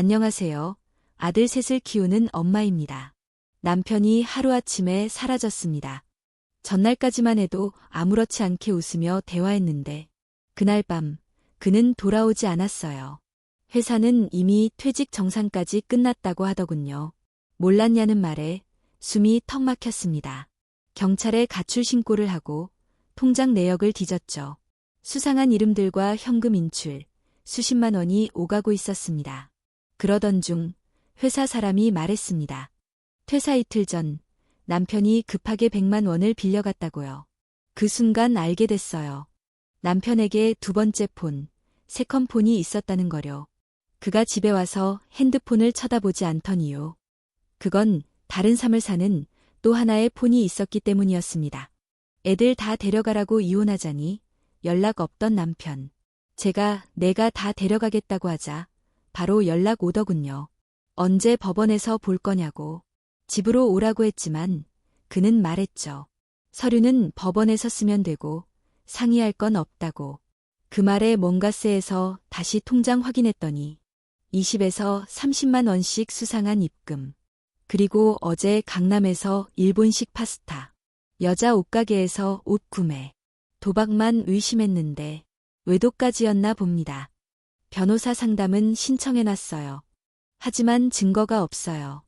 안녕하세요. 아들 셋을 키우는 엄마입니다. 남편이 하루아침에 사라졌습니다. 전날까지만 해도 아무렇지 않게 웃으며 대화했는데, 그날 밤, 그는 돌아오지 않았어요. 회사는 이미 퇴직 정산까지 끝났다고 하더군요. 몰랐냐는 말에 숨이 턱 막혔습니다. 경찰에 가출 신고를 하고 통장 내역을 뒤졌죠. 수상한 이름들과 현금 인출, 수십만 원이 오가고 있었습니다. 그러던 중 회사 사람이 말했습니다. 퇴사 이틀 전 남편이 급하게 100만 원을 빌려갔다고요. 그 순간 알게 됐어요. 남편에게 두 번째 폰, 세컨 폰이 있었다는 거려. 그가 집에 와서 핸드폰을 쳐다보지 이유. 그건 다른 삶을 사는 또 하나의 폰이 있었기 때문이었습니다. 애들 다 데려가라고 이혼하자니 연락 없던 남편. 제가 내가 다 데려가겠다고 하자 바로 연락 오더군요. 언제 법원에서 볼 거냐고. 집으로 오라고 했지만 그는 말했죠. 서류는 법원에서 쓰면 되고 상의할 건 없다고. 그 말에 뭔가 쎄해서 다시 통장 확인했더니 20에서 30만 원씩 수상한 입금. 그리고 어제 강남에서 일본식 파스타. 여자 옷가게에서 옷 구매. 도박만 의심했는데 외도까지였나 봅니다. 변호사 상담은 신청해놨어요. 하지만 증거가 없어요.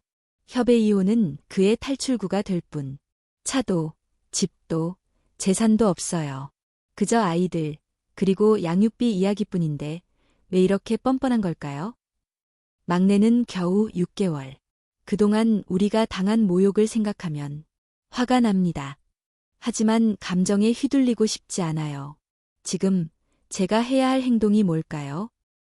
협의 이혼은 그의 탈출구가 될 뿐. 차도, 집도, 재산도 없어요. 그저 아이들, 그리고 양육비 이야기뿐인데 왜 이렇게 뻔뻔한 걸까요? 막내는 겨우 6개월. 그동안 우리가 당한 모욕을 생각하면 화가 납니다. 하지만 감정에 휘둘리고 싶지 않아요. 지금 제가 해야 할 행동이 뭘까요?